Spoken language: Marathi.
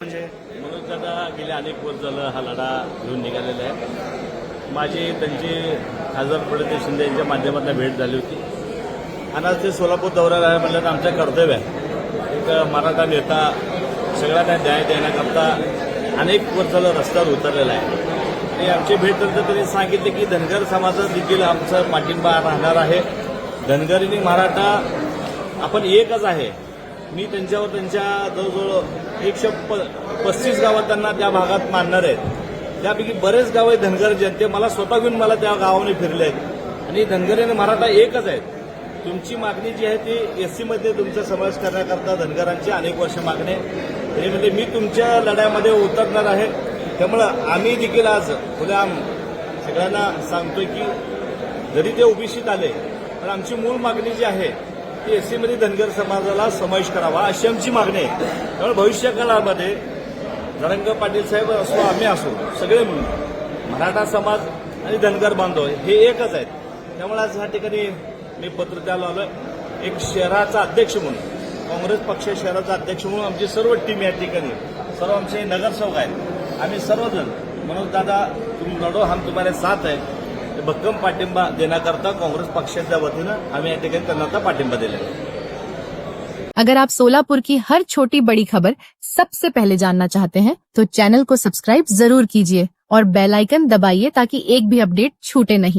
म्हणजे म्हणून दादा गेले अनेक वर्ष झालं हा लढा घेऊन निघालेला आहे. माझी त्यांची खासदार प्रणिती शिंदे यांच्या माध्यमातून भेट झाली होती. आणि आज ते सोलापूर दौऱ्याला आहे म्हणलं तर आमचं कर्तव्य आहे. एक मराठा नेता सगळ्यांना न्याय देण्याकरता अनेक वर्ष झालं रस्त्यावर उतरलेला आहे. आणि आमची भेट नंतर त्यांनी सांगितले की धनगर समाजात देखील आमचं पाठिंबा राहणार आहे. धनगर आणि मराठा आपण एकच आहे. मी त्यांच्यावर त्यांच्या जवळजवळ एकशे प पस्तीस गावात त्यांना त्या भागात मानणार आहेत. त्यापैकी बरेच गाव आहे धनगर जे आहेत ते मला स्वतः घेऊन मला त्या गावाने फिरले आहेत. आणि धनगर आणि मराठा एकच आहेत. तुमची मागणी जी आहे ती एस सीमध्ये तुमचा समावेश करण्याकरता धनगरांची अनेक वर्ष मागणी आहे. म्हणजे मी तुमच्या लढ्यामध्ये उतरणार आहे. त्यामुळं आम्ही देखील आज उद्या सगळ्यांना सांगतोय की जरी ते ओबीसीत आले पण आमची मूळ मागणी जी आहे की एस सीमध्ये धनगर समाजाला समावेश करावा अशी आमची मागणी आहे. त्यामुळे भविष्य काळामध्ये जरंग पाटील साहेब असो आम्ही असो सगळे मिळून मराठा समाज आणि धनगर बांधव हे एकच आहेत. त्यामुळे आज ह्या ठिकाणी मी पत्र द्यायला आलोय. एक शहराचा अध्यक्ष म्हणून काँग्रेस पक्ष शहराचा अध्यक्ष म्हणून आमची सर्व टीम या ठिकाणी सर्व आमचे नगरसेवक आहेत. आम्ही सर्वजण मनोज दादा तुम लढो हम तुम्हाला साथ आहे भक्कम पाठिंबा देण्याकरता काँग्रेस पक्षाच्या वतीनं पाठिंबा दिलेला अगर आप सोलापुर की हर छोटी बड़ी खबर सबसे पहले जानना चाहते हैं तो चैनल को सब्सक्राइब ज़रूर कीजिए और बेल आइकन दबाइए ताकि एक भी अपडेट छूटे नहीं।